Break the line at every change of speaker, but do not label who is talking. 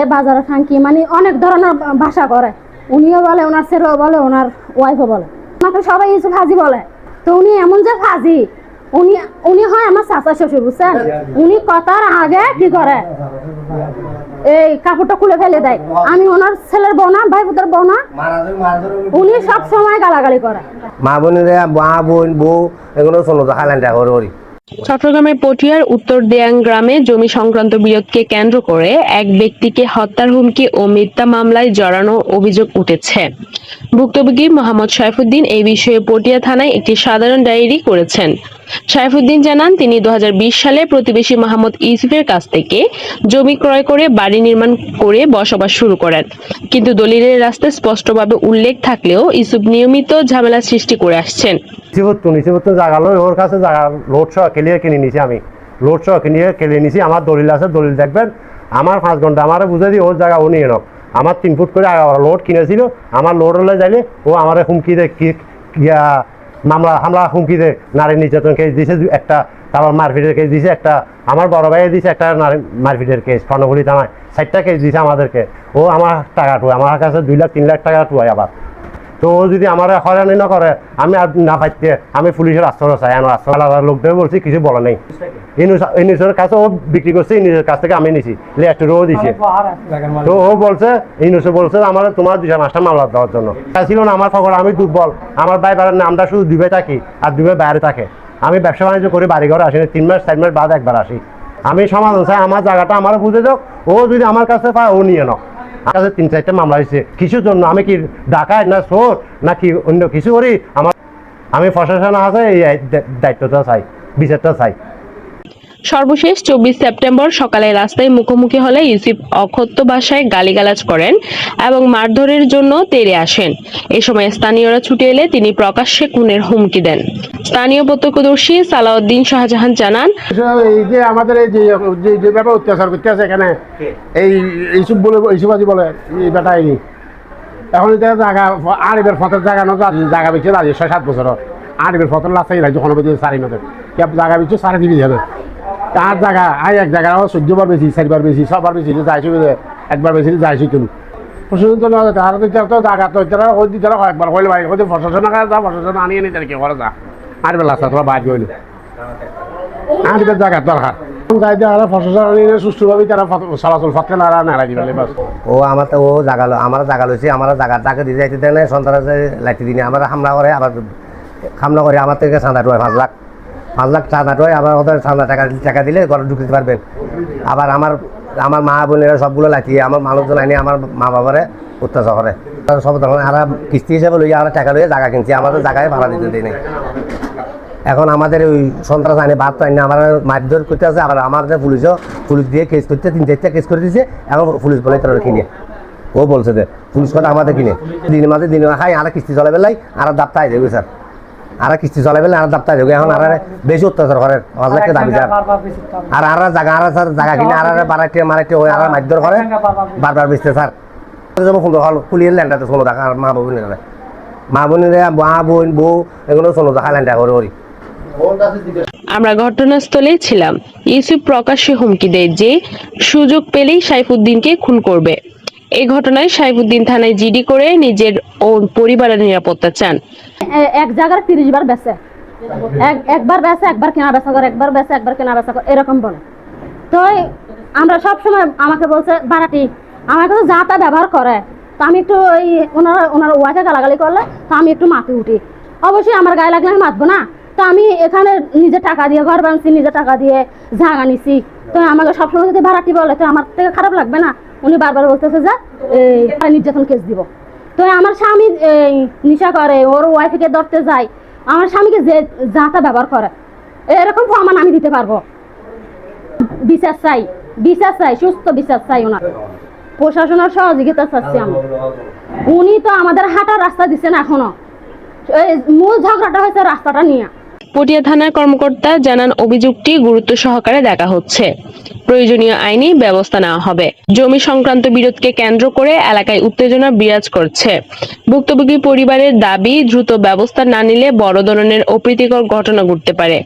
এ বাজারে খাঙ্কি মানে অনেক ধরনের ভাষা করে। উনিও বলে, ওনার ছেলেও বলে, ওনার ওয়াইফও বলে। আমাকে সবাই ইসু ফাজি বলে। তো উনি এমন যে ফাজি, উনি উনি হয় আমার চাচা শ্বশুর, বুঝছেন? উনি কথার আগে কি করে? এই কাপড়টা খুলে ফেলে দেয়। আমি ওনার ছেলের বউ না ভাই পুতের বউ না। উনি সব সময় গালাগালি করে।
মা বোনেরা, মা বোন, বউ, এগুলো শোনো তো করে, ওরি।
চট্টগ্রামের পটিয়ার উত্তর দেয়াং গ্রামে জমি সংক্রান্ত বিরোধকে কেন্দ্র করে এক ব্যক্তিকে হত্যার হুমকি ও মিথ্যা মামলায় জড়ানো অভিযোগ উঠেছে। ভুক্তভোগী মোহাম্মদ সাইফুদ্দিন এই বিষয়ে পটিয়া থানায় একটি সাধারণ ডায়েরি করেছেন। সাইফুদ্দিন জানান, তিনি দুহাজার বিশ সালে প্রতিবেশী মোহাম্মদ ইউসুফের কাছ থেকে জমি ক্রয় করে বাড়ি নির্মাণ করে বসবাস শুরু করেন। কিন্তু দলিলের রাস্তায় স্পষ্টভাবে উল্লেখ থাকলেও ইউসুফ নিয়মিত ঝামেলা সৃষ্টি করে আসছেন।
লই, ওর কাছে ক্লিয়ার কিনে নিছি আমি। লোড সহ কিনে কিনে নিছি, আমার দলিল আছে, দলিল দেখবেন। আমার পাঁচ ঘণ্টা, আমার বুঝে দিই ওর জায়গা ও নিয়ে নক আমার তিন ফুট করে লোড কিনেছিল, আমার লোড হলে যাইলে ও আমার হুমকি দে কি, ইয়া মামলা, হামলা হুমকি দে নারী নির্যাতন কেস দিয়েছে একটা তারপর মারপিটের কেস দিয়েছে একটা আমার বড় ভাইয়ে দিয়েছে একটা নারী মারপিটের কেস স্বর্ণগুলি থানায় ষাটটা কেস দিয়েছে আমাদেরকে। ও আমার টাকা টুয়ে আমার কাছে দুই লাখ, তিন লাখ টাকা টুয়ায় আবার। তো ও যদি আমার হয়রানি না করে আমি আর না পাইতে, আমি পুলিশের আশ্রয় চাই আমার আশ্রয় লোকদের বলছি, কিছু বলা নেই। ইনুসের কাছে ও বিক্রি করছে ইনুসের কাছ থেকে আমি নিছি। লেটারও দিছে। তো ও বলছে ইনুসে বলছে আমার তোমার দুশো মাসটা মামলা দেওয়ার জন্য। ছিল না আমার খবর আমি দুর্বল। আমার ভাই বাড়ির নামটা শুধু দুবে থাকি আর দুবে বাইরে থাকে। আমি ব্যবসা বাণিজ্য করে বাড়ি ঘরে আসি তিন মাস চার মাস বাদ একবার আসি। আমি সমাধান চাই আমার জায়গাটা আমার বুঝে দাও ও যদি আমার কাছে পায় ও নিয়ে নাও। আমার কাছে তিন চারটা মামলা হয়েছে। কিছুর জন্য? আমি কি ডাকায় না চোর না কি অন্য কিছু করি? আমার আমি প্রশাসন আছে এই দায়িত্বটা চাই বিচারটা চাই।
সর্বশেষ চব্বিশ সেপ্টেম্বর সকালে রাস্তায় মুখোমুখি হলে ইউসিফ অক্ষত্য ভাষায় গালিগালাজ করেন এবং মারধরের জন্য তেড়ে আসেন। এ সময় স্থানীয়রা ছুটে এলে তিনি প্রকাশ্যে খুনের হুমকি দেন। স্থানীয় প্রত্যক্ষদর্শী সালাউদ্দিন শাহজাহান জানান
এই যে আমাদের এই যে ব্যাপার অত্যাচার করতে আছে এখানে, এই এইসব বলে আজি বলে, এই বেটা এই এখন এটা জায়গা আরিবের ফতের জায়গা না জায়গা বেঁচে রাজি, ছয় সাত বছর। আরিবের ফতের লাস্টাই রাজি যখন বেঁচে সারি ক্যাব জায়গা বেঁচে সাড়ে তিন যাবে তার জায়গা, আই এক জায়গা চোদ্দবার বেশি চারিবার বেশি সবার বেশি যাইছো একবার বেশি যাইছো তুমি প্রশাসন তো তার তো জায়গা তো তারা ওই দিতে একবার হইলে ভাই ওদের প্রশাসন কাছে যা প্রশাসন আনিয়ে নি তার কি করে যা জায়গা আর আনিয়ে সুষ্ঠুভাবে তারা না দিবে বাস
ও আমার তো ও জাগা আমার জাগা আমার জাগা তাকে দিয়ে যাইতে না লাইতে দিনে আমার হামলা করে আবার হামলা করে আমার থেকে চাঁদা পাঁচ লাখ। পাঁচ লাখ টয় আবার ওদের চাঁদা টাকা টাকা দিলে ঘরে ঢুকতে পারবে। আবার আমার আমার মা বোনেরা সবগুলো লাইতিয়ে আমার মানুষজন আনি আমার মা বাবারে অত্যাচার করে সব তখন আর কিস্তি হিসাবে লইয়া আমরা টাকা লইয়া জায়গা কিনছি, আমাদের জায়গায় ভাড়া দিতে দেয় নাই। এখন আমাদের ওই সন্ত্রাস আইনে বাদ আইনে আমার মারধর করতে আছে, আবার আমাদের পুলিশও পুলিশ দিয়ে কেস করতে তিন চারটা কেস করে দিয়েছে এখন পুলিশ বলে তারা কিনে। ও বলছে যে, পুলিশ কথা আমাদের কিনে। দিনের মাঝে দিনে খাই, আর কিস্তি চলাবে লাই আর দাপ্তায় দেবে, স্যার। আর কিস্তি চলাবে আর দাপ্তায় দেবে এখন আর বেশি অত্যাচার করে। পাঁচ লাখ দাবি আর আর জায়গা আর স্যার জায়গা কিনে আর বারাইটে মারাইটে ওই আর মারধর করে বারবার বেচতে স্যার। সুন্দর হল ল্যান্ডাতে শোনো দেখা আর মা বোনেরা মা বোনেরা মা বোন বউ এগুলো শোনো দেখা ল্যান্ডা করে ওরি
আমরা ঘটনাস্থলে ছিলাম। ইউসুফ প্রকাশ্যে হুমকি দেয় যে সুযোগ পেলেই সাইফুদ্দিনকে খুন করবে। এই ঘটনায় সাইফুদ্দিন থানায় জিডি করে নিজের ও পরিবারের নিরাপত্তা চান।
এক জায়গার তিরিশ বার এক, একবার বেচে, একবার কেনা বেচা করে, একবার বেচে, একবার কেনা বেচা করে, এরকম বলে। তো আমরা সব সময় আমাকে বলছে বারাটি আমার কাছে যা তা ব্যবহার করে। তো আমি একটু ওই ওনার ওনার ওয়াকে গালাগালি করলে, তো আমি একটু মাথে উঠি। অবশ্যই আমার গায়ে লাগলে আমি মাতবো না। তো আমি এখানে নিজে টাকা দিয়ে ঘর বানছি নিজে টাকা দিয়ে জাগা নিছি। তো আমাকে সবসময় যদি ভাড়াটি বলে, তো আমার থেকে খারাপ লাগবে না। উনি বারবার বলতেছে যে নির্যাতন কেস দিব। তো আমার স্বামী নেশা করে, ওর ওয়াইফকে ধরতে যায়। আমার স্বামীকে যে, যা তা ব্যবহার করে। এরকম প্রমাণ আমি দিতে পারব। বিচার চাই বিচার চাই, সুস্থ বিচার চাই ওনার। প্রশাসনের সহযোগিতা চাচ্ছি আমি। উনি তো আমাদের হাঁটার রাস্তা দিচ্ছেন এখনও। মূল ঝগড়াটা হয়েছে রাস্তাটা নিয়ে।
পটিয়া থানার কর্মকর্তা জানান অভিযোগটি গুরুত্ব সহকারে দেখা হচ্ছে। প্রয়োজনীয় আইনি ব্যবস্থা নেওয়া হবে। জমি সংক্রান্ত বিরোধকে কেন্দ্র করে এলাকায় উত্তেজনা বিরাজ করছে। ভুক্তভোগী পরিবারের দাবি, দ্রুত ব্যবস্থা না নিলে বড় ধরনের অপ্রীতিকর ঘটনা ঘটতে পারে।